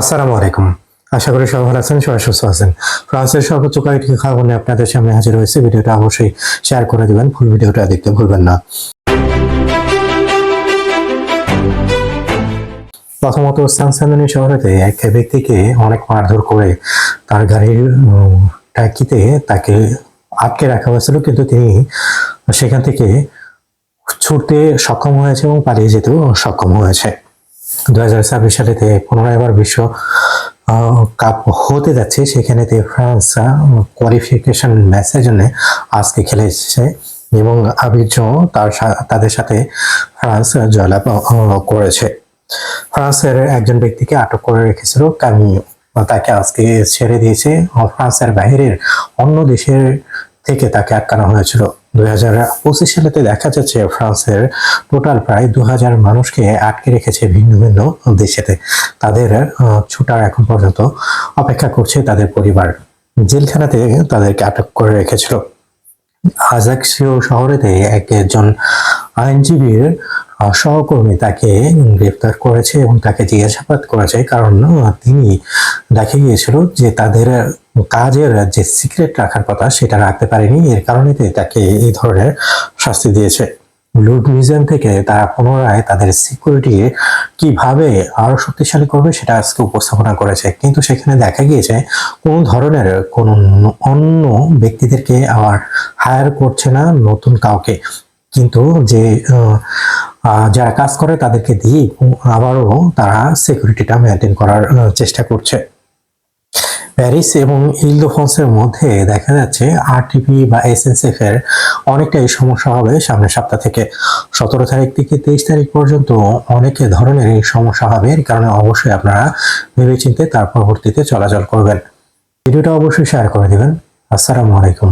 আসসালামু আলাইকুম। আশা করি সবাই ভালো আছেন, সবাই সুস্থ আছেন। ফ্রান্সের সর্বোচ্চ কয়েকটি খবর নিয়ে আপনাদের সামনে হাজির হয়েছে। ভিডিওটা অবশ্যই শেয়ার করে দিবেন ফুল ভিডিওটা দেখতে ভুলবেন না। প্রথমত সানসানি শহরেতে এক ব্যক্তিকে অনেক মারধর করে তার গাড়ির ট্যাঙ্কিতে তাকে আটকে রাখা হয়েছিল, কিন্তু তিনি সেখান থেকে ছুটতে সক্ষম হয়েছে এবং পালিয়ে যেতেও সক্ষম হয়েছে। দু হাজার ছাব্বিশ সালেতে পুনরায় এবার বিশ্ব কাপ হতে যাচ্ছে। সেখানেতে ফ্রান্স কোয়ালিফিকেশন ম্যাচের জন্য আজকে খেলে এসেছে এবং আবির্য তার তাদের সাথে ফ্রান্স জয়লাভ করেছে। ফ্রান্সের একজন ব্যক্তিকে আটক করে রেখেছিল কামিও তাকে আজকে ছেড়ে দিয়েছে। ফ্রান্সের বাইরের অন্য দেশের থেকে তাকে আটকানো হয়েছিল। দুই পঁচিশ সালেতে দেখা যাচ্ছে ফ্রান্সের টোটাল প্রায় দু হাজার মানুষকে আটকে রেখেছে ভিন্ন ভিন্ন দেশেতে। তাদের ছুটার এখন পর্যন্ত অপেক্ষা করছে তাদের পরিবার। জেলখানাতে তাদেরকে আটক করে রেখেছিল। আজাক্সিও শহরেতে একজন আইনজীবীর সহকর্মী তাকে গ্রেফতার করেছে এবং তাকে জিজ্ঞাসাবাদ করেছে কারণ তিনি দেখা গিয়েছিল যে তাদের কাজের যে সিক্রেট রাখার কথা সেটা রাখতে পারেনি। এর কারণে তাকে এই ধরনের শাস্তি দিয়েছে। লুট মিউজিয়াম থেকে তারা পুনরায় তাদের সিকিউরিটি কীভাবে আরও শক্তিশালী করবে সেটা আজকে উপস্থাপনা করেছে। কিন্তু সেখানে দেখা গিয়েছে, কোন ধরনের কোন অন্য ব্যক্তিদেরকে আবার হায়ার করছে না নতুন কাউকে। কিন্তু যে যারা কাজ করে তাদেরকে দিয়ে আবারও তারা সিকিউরিটিটা মেনটেন করার চেষ্টা করছে। প্যারিস এবং ইলদোফন্সের মধ্যে দেখা যাচ্ছে আরটিপি বা এসএনসএফ এর অনেকটাই সমস্যা হবে সামনের সপ্তাহ থেকে। সতেরো তারিখ থেকে তেইশ তারিখ পর্যন্ত অনেক ধরনের সমস্যা হবে। এর কারণে অবশ্যই আপনারা ভেবেচিন্তে তার পরবর্তীতে চলাচল করবেন। ভিডিওটা অবশ্যই শেয়ার করে দিবেন। আসসালামু আলাইকুম।